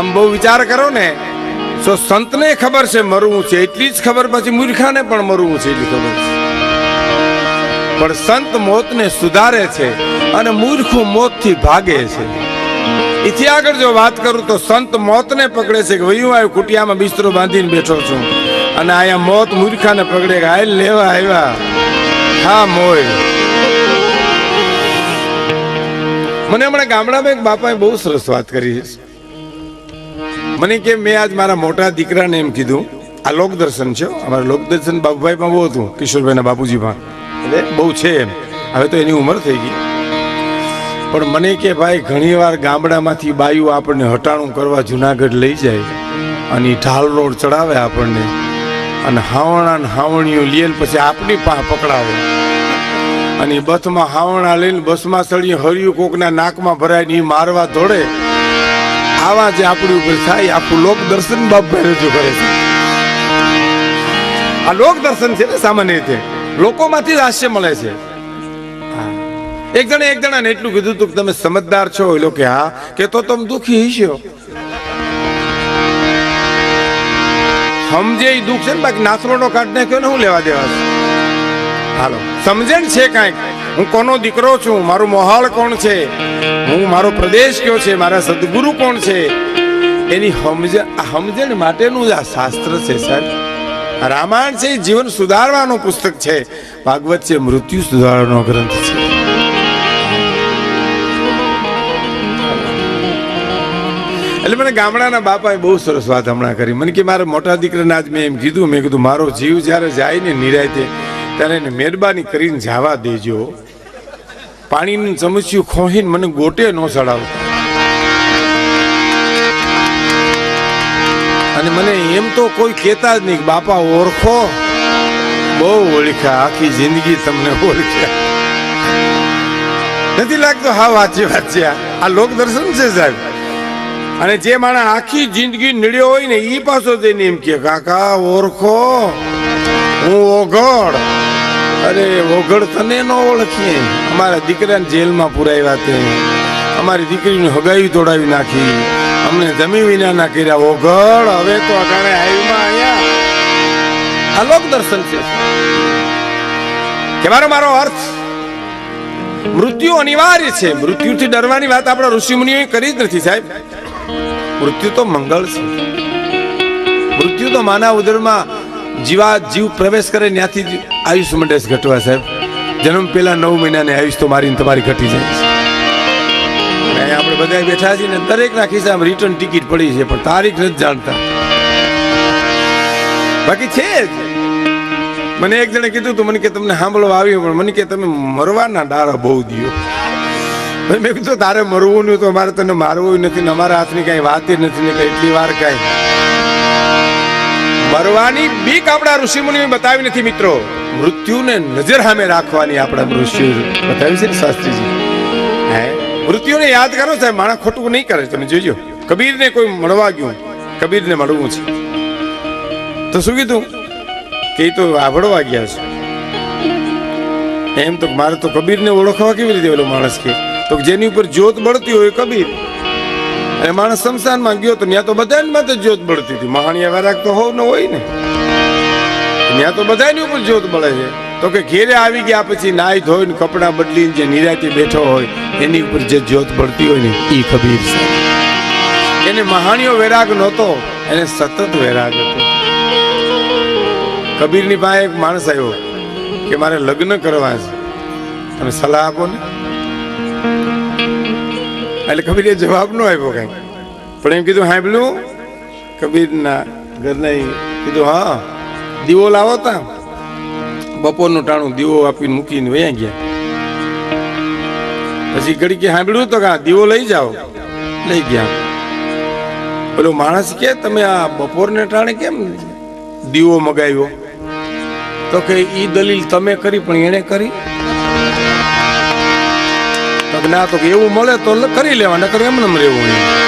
આમ બહુ વિચાર કરો ને તો સંતને ખબર છે મરવું છે, એટલી જ ખબર પછી મૂર્ખાને પણ મરવું છે એટલી ખબર છે. પણ સંત મોતને સુધારે છે અને મૂર્ખું મોતથી ભાગે છે. એથી આગળ જો વાત કરું તો સંત મોતને પકડે છે કે વયું આવ્યું, કુટિયામાં બિસ્તરો બાંધીને બેઠો છું. અને અહીંયા મોત મૂર્ખાને પકડે કે હાલ લેવા આવ્યા. હા, મોય. મને હમણાં ગામડામાં એક બાપાએ બહુ સરસ વાત કરી. મને કે મેં આજ મારા મોટા દીકરાને એમ કીધું, આ લોકદર્શન છે અમારા લોકદર્શન બાબુભાઈમાં બહુ હતું, કિશોરભાઈના બાપુજીમાં. એટલે બહુ છે એમ. હવે તો એની ઉંમર થઈ ગઈ. પણ મને કે ભાઈ, ઘણીવાર ગામડામાંથી બાયું આપણને હટાણું કરવા જુનાગઢ લઈ જાય અને ઢાલ રોડ ચડાવે આપણને. અને હાવણા ને હાવણીઓ લે ને પછી આપણી પા પકડાવે. અને બસમાં હાવણા લઈને બસમાં સળીએ હર્યું કોકના નાકમાં ભરાય ને એ મારવા દોડે. આવા જે આપણી ઉપર થાય આખું લોક દર્શન બાપભાઈ રજૂ કરે છે. આ લોક દર્શન છે ને સામાન્ય રીતે, લોકોમાંથી જ હાસ્ય મળે છે. એક જણે એક જણાને એટલું કીધું તું કે તમે સમજદાર છો, એ લોકો હા, કે તો તમે દુખી હશો સમજે એ દુઃખ છે ને, બાકી નાસરોનો કાઢ નાખ્યો ને હું લેવા દેવા છે. હાલો. સમજણ છે કાંઈક? હું કોનો દીકરો છું? મારું મોહાળ કોણ છે? હું મારો પ્રદેશ કયો છે? મારા સદગુરુ કોણ છે? એની સમજણ સમજણ માટેનું જ આ શાસ્ત્ર છે સાહેબ રામાયણ છે જીવન સુધારવાનું પુસ્તક છે. ભાગવત છે, મૃત્યુ સુધારવાનો ગ્રંથ છે. એટલે મને ગામડાના બાપાએ બહુ સરસ વાત હમણાં કરી. મને કે મારા મોટા દીકરાને આજ મેં એમ કીધું, મેં કીધું, મારો જીવ જ્યારે જાય ને નિરાયતે ત્યારે એને મહેરબાની કરીને જવા દેજો. પાણીનું સમસ્યું ખોહીને મને ગોટે ન ચડાવતા અને મને એમ તો કોઈ કહેતા જ નહીં બાપા, ઓળખો. બહુ ઓળખ્યા, આખી જિંદગી તમને ઓળખ્યા. નથી લાગતો હા, વાંચી વાંચ્યા. આ લોક દર્શન છે સાહેબ. અને જે માણસ આખી જિંદગી નડ્યો હોય ને એ પાછો તેને એમ કે, કાકા, ઓળખો. હું ઓગળ અરે ઓગળ તને ન ઓળખીએ. અમારા દીકરાને જેલમાં પુરાવ્યા તે. અમારી દીકરીને હગાવી તોડાવી નાખી. અમને જમી વિના ના કર્યા. ઓગળ હવે તો અટાણે આયુમાં આવ્યા આ લોક દર્શન છે. કહેવાનો મારો અર્થ? મૃત્યુ અનિવાર્ય છે. મૃત્યુથી ડરવાની વાત આપણા ઋષિ મુનિઓએ કરી જ નથી, સાહેબ. મૃત્યુ તો મંગળ છે. મૃત્યુ તો માના ઉદરમાં જીવા જીવ પ્રવેશ કરે ત્યાંથી આયુષ મંડે ઘટવા સાહેબ. જન્મ પહેલા નવ મહિનાની આયુષ તો મારી તમારી ઘટી જાય છે. આપણે બધા બેઠા છીએ ને દરેકના ખિસ્સામાં રિટર્ન ટિકિટ પડી છે, પણ તારીખ નથી જાણતા. બાકી છે મને એક જણે કીધું તું, મને કે તમને સાંભળવા આવ્યું, પણ મને કે તમે મરવાના ડાળા બહુ દિયો. મેં કીધું તારે મરવું નહીં તો મારે તને મારવું નથી ને અમારા હાથની કાંઈ વાત નથી ને એટલી વાર કઈ મરવાની બીક આપણા ઋષિમુનિએ બતાવી નથી, મિત્રો. મૃત્યુને નજર સામે રાખવાની આપણા ઋષિ બતાવી છે ને શાસ્ત્રીજી. હે? મૃત્યુને યાદ કરો, સાહેબ, માણસ ખોટું નહીં કરે, તમે જોજો. કબીરને કોઈ મળવા ગયું, કબીરને મળવું છે. તો શું કીધું? કે એ તો આવડવા ગયા છે. એમ તો મારે તો કબીરને ઓળખવા કેવી રીતે ઓલો માણસ કે? તો જેની ઉપર જ્યોત બળતી હોય કબીર. અને માણસ શમશાનમાં ગયો તો ત્યાં તો બધાની માથે જ્યોત બળતી હતી. મહાણિયા વરાગ તો હોવ ન હોય ને. ત્યાં તો બધાની ઉપર જ્યોત બળે છે. તો કે ઘેરે આવી ગયા પછી નાઈ ધોઈને કપડાં બદલીને જે નિરાતે બેઠો હોય, એની ઉપર જે જ્યોત બળતી હોય ને એ કબીર છે. એને મહાણીઓ વેરાગ નહોતો, એને સતત વેરાગ હતો. કબીરની પાસે એક માણસ આવ્યો કે મારે લગ્ન કરવા છે. તમે સલાહ આપો ને. એટલે કબીરે જવાબ ન આપ્યો કઈ. પણ એમ કીધું સાંભળ્યું કબીરના ઘરના કીધું, હા, દીવો લાવો તા બપોરનું ટાણું દીવો આપીને મૂકીને વયા ગયા. પછી ઘડી કે સાંભળ્યું તો કે દીવો લઈ જાઓ. લઈ ગયા. પેલો માણસ કે, તમે આ બપોરને ટાણે કેમ દીવો મગાવ્યો? તો કે, ઈ દલીલ તમે કરી, પણ એણે કરી. ના તો એવું મળે તો કરી લેવા, નકર એમને રહેવું નહીં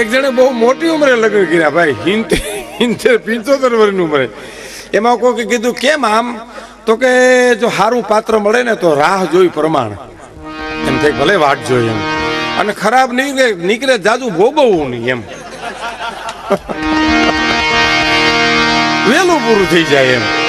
એક જણે બહુ મોટી ઉંમરે લગ્ન કર્યા ભાઈ, હિંતે હિંતે પિંચોતેર વર્ષની ઉંમરે. એમાં કોઈ કીધું, કેમ આમ? તો કે, જો સારું પાત્ર મળે ને તો રાહ જોઈ પ્રમાણ. એમ થાય, ભલે વાટ જોઈએ એમ. અને ખરાબ નીકળે નીકળે જાજુ ભોગવવું નહીં એમ. વેલું પૂરું થઈ જાય એમ.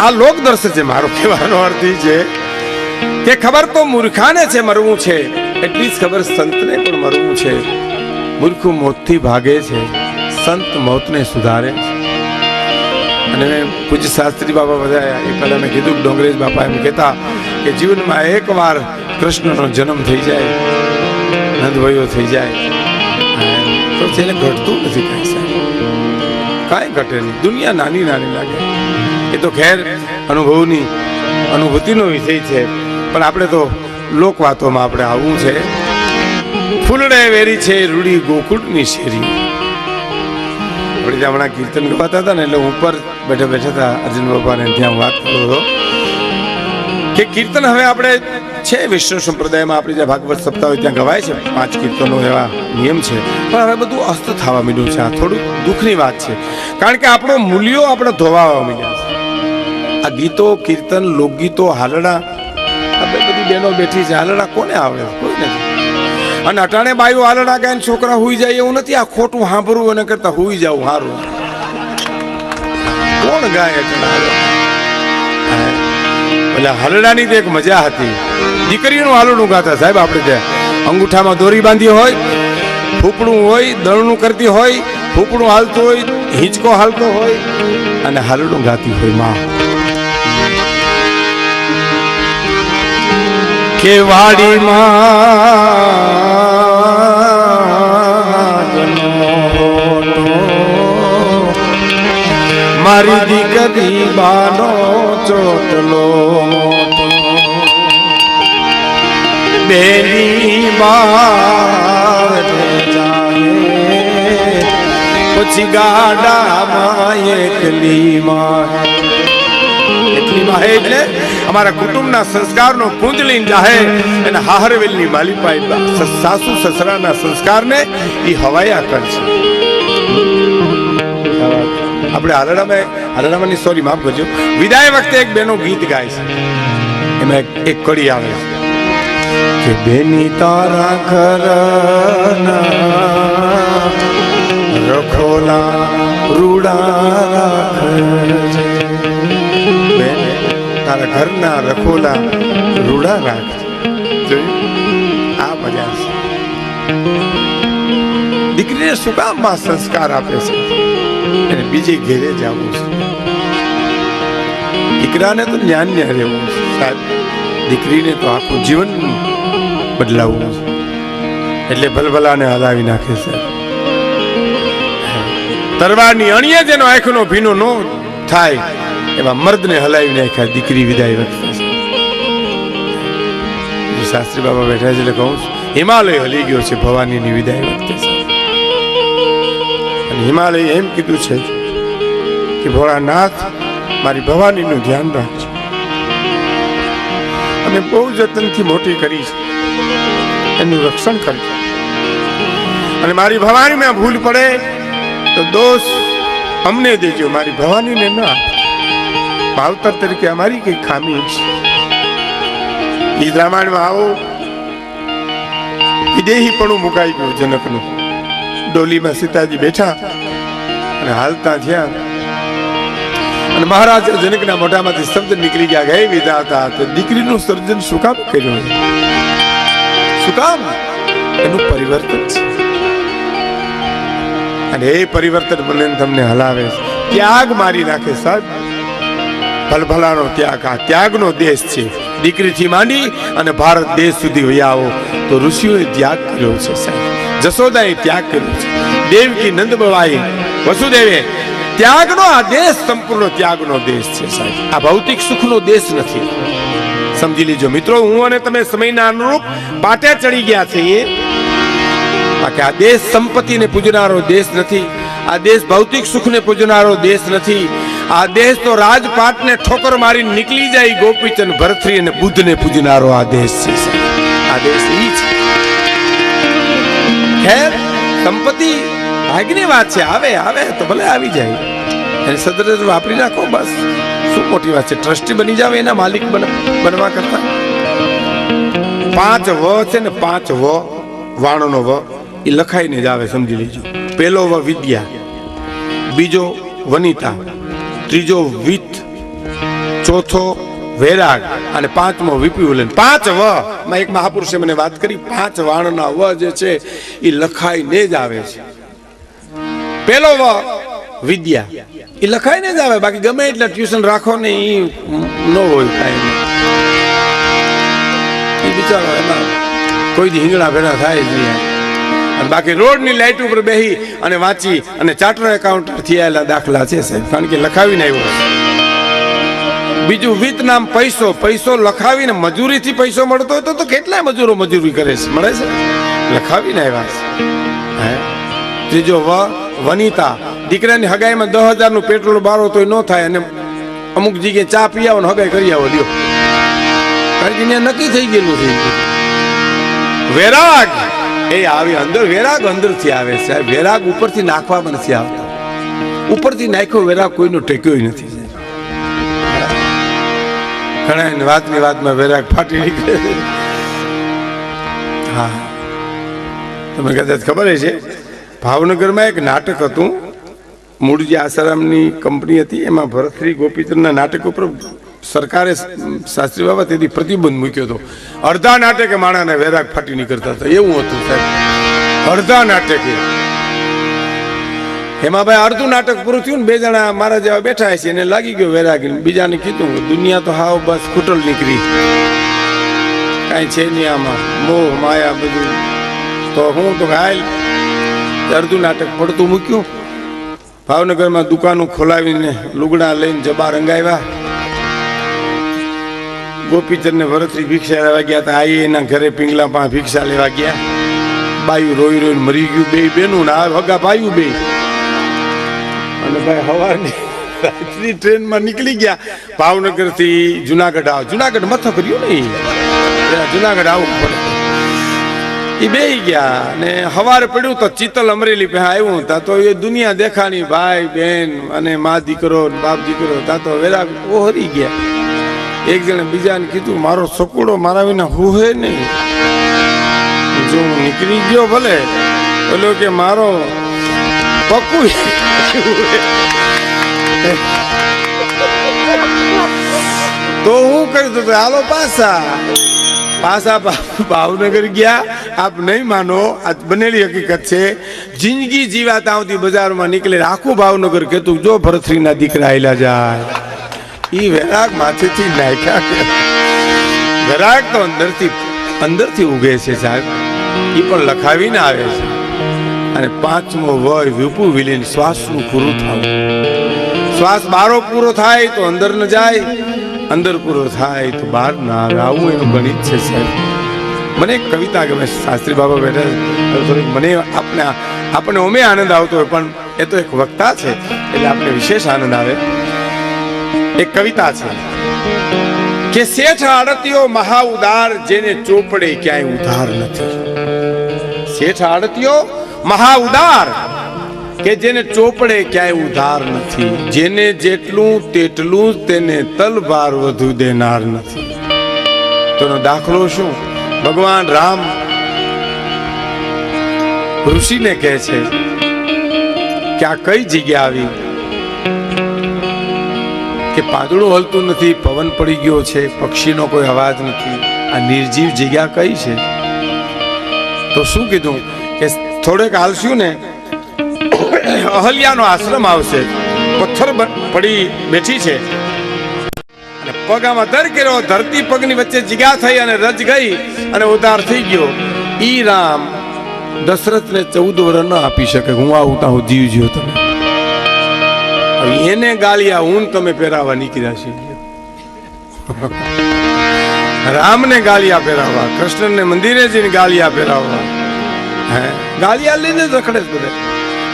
આ લોક દર્શન છે મારો કહેવાનો અર્થ છે કે ખબર તો મૂર્ખાને છે મરવું છે. એટલી જ ખબર સંતને પણ મરવું છે. મૂર્ખું મોતથી ભાગે છે. સંત મોતને સુધારે છે. અને પૂજ્ય શાસ્ત્રી બાબા બધા એ પહેલાં મેં કીધું ડોંગરેજ બાપા એમ કહેતા કે જીવનમાં એકવાર કૃષ્ણનો જન્મ થઈ જાય નંદભાઈઓ થઈ જાય. તો છેલ્લે ઘટતું નથી કાંઈ સાહેબ. કાંઈ ઘટે નહીં. દુનિયા નાની નાની લાગે. એ તો ખેર અનુભવની, અનુભૂતિનો વિષય છે. પણ આપણે તો લોક વાતોમાં આપણે આવવું છે. ફૂલડે વેરી છે રૂડી ગોકુળની શેરી. આપણે જ્યાં હમણાં કીર્તન ગવાતા હતા ને એટલે ઉપર બેઠા બેઠા હતા. અર્જુન બાપાને ત્યાં વાત કરતો હતો કે કીર્તન હવે આપણે છે, વિષ્ણુ સંપ્રદાયમાં આપણે જ્યાં ભાગવત સપ્તાહ હોય ત્યાં ગવાય છે. પાંચ કીર્તનો એવા નિયમ છે. પણ હવે બધું અસ્ત થવા માંડ્યું છે. આ થોડું દુઃખની વાત છે. કારણ કે આપણો મૂલ્યો આપણે ધોવાવા માંડ્યા છે. આ ગીતો, કીર્તન, લોકગીતો, હાલડા, આ બધી બહેનો બેઠી છે. હાલડા કોને આવડે? કોઈ નથી. અને અટાણે બાયું હાલડા ગાય છોકરા હુઈ જાય એવું નથી. આ ખોટું સાંભળવું એને કરતા હુઈ જવું સારું કોણ ગાય એટલે હલડાની તો એક મજા હતી. દીકરીનું હાલડું ગાતા સાહેબ આપણે ત્યાં. અંગૂઠામાં દોરી બાંધી હોય ફૂપડું હોય દળનું કરતી હોય ફૂપડું હાલતું હોય, હિંચકો હાલતો હોય અને હાલડું ગાતી હોયમાં. કે વાડીમાં મારી દીકરી બાનો ચોટલો બેની પછી ગાડામાં એકલીમાં એટલી માં એટલે અમારા કુટુંબના સંસ્કારનો પુંજ લઈને જાહે અને હાહરવેલની માલિપાઈ સાસુ સસરાના સંસ્કારને એ હવાયા કરશે આપણે હાલડામાં હાલડામાંની સોરી માફ કરજો. વિદાય વખતે એક બેનો ગીત ગાય છે. એમાં એક- કડી આવે છે. કે બેની તારા ઘરના રખોલા રૂડા રાખજે તારા ઘરના રખોલા રૂડા રાખજે. જોયું? આ મજા છે દીકરીને શું કામ સંસ્કાર આપે છે. એને બીજે ઘેરે જવું છે. દીકરાને તો જ્ઞાન ને રહેવું છે. સાહેબ, દીકરીને તો આખું જીવન બદલાવવું છે. એટલે ભલભલાને હલાવી નાખે છે. તરવારની અણીએ જેનો આંખનો ભીનો નો થાય. એવા મર્દને હલાવી નાખ્યા, દીકરી વિદાય વખતે. શાસ્ત્રી બાબા બેઠા છે એટલે કહું હિમાલય હલી ગયો છે ભવાનીની વિદાય વખતે. અને હિમાલય એમ કીધું છે કે ભોળાનાથ, મારી ભવાનીનું ધ્યાન રાખજો. અને બહુ જતનથી મોટી કરી છે એનું રક્ષણ કરજો. અને મારી ભવાનીમાં ભૂલ પડે, તો દોષ અમને દેજો, મારી ભવાનીને ના માવતર તરીકે અમારી કઈ ખામી છે. ઈ રામાયણમાં આવો. વિદેહી પણ મુકાઈ ગયું જનકનું. ડોલીમાં સીતાજી બેઠા અને હાલતા થયા. અને મહારાજ જનકના મોઢામાંથી શબ્દ નીકળી ગયા ગયે વિધાતા, તો દીકરીનું સર્જન શું કામ કર્યું શું કામ? એનું પરિવર્તન છે. અને એ પરિવર્તન મને તમને હલાવે ત્યાગ મારી નાખે સાહેબ. ભલભલાનો ત્યાગ, આ ત્યાગનો દેશ છે. દીકરીથી માંડી અને ભારત દેશ સુધી વયાવો તો ઋષિઓએ ત્યાગ કર્યો છે સાહેબ. જશોદાએ ત્યાગ કર્યો છે. દેવકી નંદબવાઈ વસુદેવે, ત્યાગનો આ દેશ, સંપૂર્ણ ત્યાગનો દેશ છે સાહેબ. આ ભૌતિક સુખનો દેશ નથી. સમજી લીજો મિત્રો, હું અને તમે સમયના અનુરૂપ પાટે ચડી ગયા છીએ. બાકી આ દેશ સંપત્તિને પૂજનારો દેશ નથી. આ દેશ ભૌતિક સુખને પૂજનારો દેશ નથી. આ દેશ તો રાજપાટને ઠોકર મારી નીકળી જાય ગોપીચંદ ભરથરી અને બુદ્ધને પૂજનારો આ દેશ છે આ દેશ ઈ છે. ખેર, સંપત્તિ ભાગ્યની વાત છે. આવે આવે, તો ભલે આવી જાય. એને સદરજ વાપરી નાખો, બસ. શું મોટી વાત છે? ટ્રસ્ટી બની જાવ એના માલિક બન- બનવા કરતા. પાંચ વ છે ને પાંચ વ, વાણનો વ એ લખાઈને જ આવે, સમજી લેજો. પેલો વ વિદ્યા, બીજો વનિતા ત્રીજો વિત, ચોથો વૈરાગ અને પાંચમો વિપુલન પાંચ વ માં એક મહાપુરુષે મને વાત કરી, પાંચ વાણના વ જે છે એ લખાઈને જ આવે છે. પેલો વ, વિદ્યા. એ લખાઈને જ આવે, બાકી ગમે એટલે ટ્યુશન રાખો ને એ ન હોય કાંઈ એ બિચારો એમાં કોઈ હિંગળા ભેડા થાય જ નહીં. અને બાકી રોડની લાઇટ ઉપર બેહી અને વાંચી અને ચાર્ટર એકાઉન્ટ થયેલા દાખલા છે સાહેબ. કારણ કે લખાવીને આવ્યો બીજું વિત નામ પૈસો. પૈસો લખાવીને મજૂરીથી પૈસો મળતો હતો તો કેટલા મજૂરો મજૂરી કરે છે? મળે છે? લખાવીને આવ્યા છે. ત્રીજો વ, વનિતા. દીકરાની હગાઈમાં દસ હજારનું પેટ્રોલ બારો તોય ન થાય અને અમુક જગ્યાએ ચા પી આવો ને હગાઈ કરી આવો, લ્યો. કારણ કે નક્કી થઈ ગયેલું છે. વેરાગ! એ આવી અંદર વેરાગ અંદરથી આવે છે. વેરાગ ઉપરથી નાખવામાં નથી આવતા ઉપરથી નાખ્યો વેરાગ કોઈનો ટેક્યો નથી. ઘણા વાતની વાતમાં વેરાગ ફાટી નીકળે હા. તમને કદાચ ખબર છે ભાવનગરમાં એક નાટક હતું. મૂળજી આસારામની કંપની હતી. એમાં ભરતશ્રી ગોપીચંદના નાટક ઉપર સરકારે શાસ્ત્રી બાબા તેથી પ્રતિબંધ મૂક્યો હતો. અડધા નાટકે માણાને વેરાગ ફાટી નીકળતા હતા. એવું હતું સાહેબ. અડધા નાટકે. એમાં ભાઈ અડધું નાટક પૂરું થયું ને બે જણા મારા જેવા બેઠા છે. એને લાગી ગયો વેરાગ બીજાને કીધું, દુનિયા તો હાવ બસ ખૂટલ નીકળી. કાંઈ છે નહીં આમાં. મોહ, માયા બધું. તો હું તો હાલ અડધું નાટક પડતું મૂક્યું. ભાવનગરમાં દુકાનો ખોલાવીને લુગડા લઈને જબા રંગાવ્યા. ગોપીચંદ ને ભરતરી ભિક્ષા લેવા ગયા હતા. આ એના ઘરે પિંગલા પાસે ભિક્ષા લેવા ગયા. બાયું રોઈ રોઈને મરી ગયું. બે બેનું ને આ હગા ભાયું બે. અને ભાઈ હવાની રાત્રિ ટ્રેનમાં નીકળી ગયા. ભાવનગરથી જુનાગઢ આવ. જુનાગઢ મથક રહ્યું ને જુનાગઢ આવવું પડે. એ બે ગયા ને હવારે પડ્યું તો ચિત્તલ અમરેલી પાસે આવ્યું તા તો એ દુનિયા દેખાણી ભાઈ, બેન અને મા દીકરો બાપ દીકરો. તા તો વેરા ઓહરી ગયા. એક જણે બીજાને કીધું, મારો સકુડો મારા વિના હુહે નહીં. જો હું નીકળી ગયો ભલે બોલો કે, મારો પકુ તો હું કહી દઉં હાલો પાછા. પાછા ભાવનગર ગયા. આપ નહીં માનો, આ બનેલી હકીકત છે. જિંદગી જીવાતા આવતી બજારમાં નીકળે આખું ભાવનગર કહેતું, જો ભરતશ્રીના દીકરા આવેલા જાય. ઈ વેરાગ માથેથી નાખ્યા કે વેરાગ તો અંદરથી અંદરથી ઉગે છે સાહેબ. એ પણ લખાવીને આવે છે. અને પાંચમો વય વિપુ વિલીન શ્વાસનું પૂરું થવું શ્વાસ બારો પૂરો થાય તો અંદર ન જાય, અંદર પૂરો થાય તો બહાર ના આવે. આવું એનું ગણિત છે સાહેબ. મને એક કવિતા ગમે શાસ્ત્રી બાબા બેઠા છે. થોડીક મને આપણે આપણને ઓમે આનંદ આવતો હોય, પણ એ તો એક વક્તા છે, એટલે આપણે વિશેષ આનંદ આવે. એક કવિતા છે કે શેઠ આડતીઓ મહા ઉદાર જેને ચોપડે ક્યાંય ઉધાર નથી. શેઠ આડતીઓ મહા ઉદાર કે જેને ચોપડે ક્યાંય ઉધાર નથી. જેને જેટલું તેટલું તેને તલવાર વધુ દેનાર નથી. તેનો દાખલો શું? ભગવાન રામ ઋષિને કહે છે કે આ કઈ જગ્યા આવી? કે પાંદડું હલતું નથી, પવન પડી ગયો છે, પક્ષીનો કોઈ અવાજ નથી. આ નિર્જીવ જગ્યા કઈ છે? તો શું કીધું? કે થોડેક હાલશું ને અહલ્યાનો આશ્રમ આવશે. પથ્થર પડી બેઠી છે. અને પગ આમાં દર કર્યો, ધરતી પગની વચ્ચે જગ્યા થઈ અને રજ ગઈ અને ઉધાર થઈ ગયો. ઈ રામ દશરથને ચૌદ વર્ષ ન આપી શકે. હું આવું તા હું જીવ જ્યો તમે. એને ગાલિયા ઊન તમે પહેરાવા નીકળ્યા છે. રામને ગાલિયા પહેરાવવા કૃષ્ણને મંદિરે જઈને ગાલિયા પહેરાવવા હે? ગાલિયા લઈને રખડે જ બધે.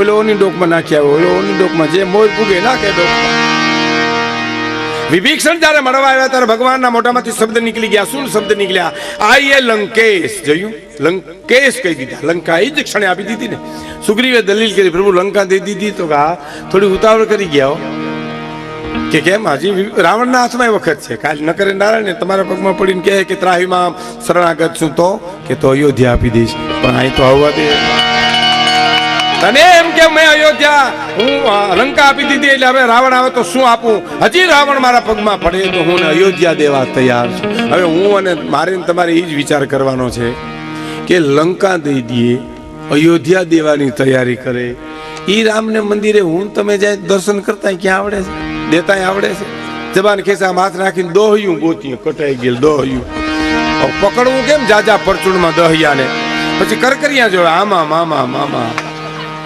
ઓલો ઓની ડોકમાં નાખ્યા હોય ઓલો ઓની ડોકમાં જે મોર પૂગે નાખે ડોકમાં. વિભીષણ જ્યારે મળવા આવ્યા ત્યારે ભગવાનના મોઢામાંથી શબ્દ નીકળી ગયા. શું શબ્દ નીકળ્યા? આઈ એ લંકેશ, જોયું? લંકેશ કહી દીધા. લંકા એ જ ક્ષણે આપી દીધી ને. સુગ્રીવે દલીલ કરી, પ્રભુ, લંકા દઈ દીધી તો કા થોડી ઉતાવળ કરી ગયા કે કેમ? હજી રાવણના હાથમાં વખત છે. કાલ ન કરે નારાયણ તમારા પગમાં પડીને કહે કે ત્રાહીમાં શરણાગત છું તો? કે તો અયોધ્યા આપી દઈશ. પણ અહીં તો આવવા દે. તને એમ કે મેં અયોધ્યા હું લંકા આપી દીધી એટલે હવે રાવણ આવે તો શું આપું? હજી રાવણ મારા પગમાં પડે તો હું અયોધ્યા દેવા તૈયાર છું. હવે હું અને મારે તમારે એ જ વિચાર કરવાનો છે કે લંકા દઈ દઈએ અયોધ્યા દેવાની તૈયારી કરે. એ રામને મંદિરે હું તમે જાય દર્શન કરતા ક્યાં આવડે છે? દેતાય આવડે છે? જબાન ખેસા હાથ નાખીને દોહ્યું ગોતી કટાઈ ગયેલ દોહ્યું. પકડવું કેમ જાજા પરચુણમાં દહિયાને? પછી કરકરિયા જોડે આમાં, મામા મામા.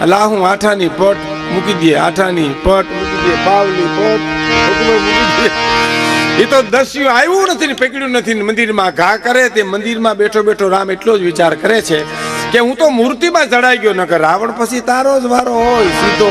અલા હું આઠાની પટ મૂકી દે આઠાની પટ મૂકી દે પાવની પટ એ તો દસ્યુ આવ્યું નથી ને, પકડ્યું નથી ને, મંદિરમાં ઘા કરે, તે મંદિરમાં બેઠો બેઠો રામ એટલો જ વિચાર કરે છે કે હું તો મૂર્તિમાં ચડાઈ ગયો, નકર રાવણ પછી તારો જ વારો હોય સીધો.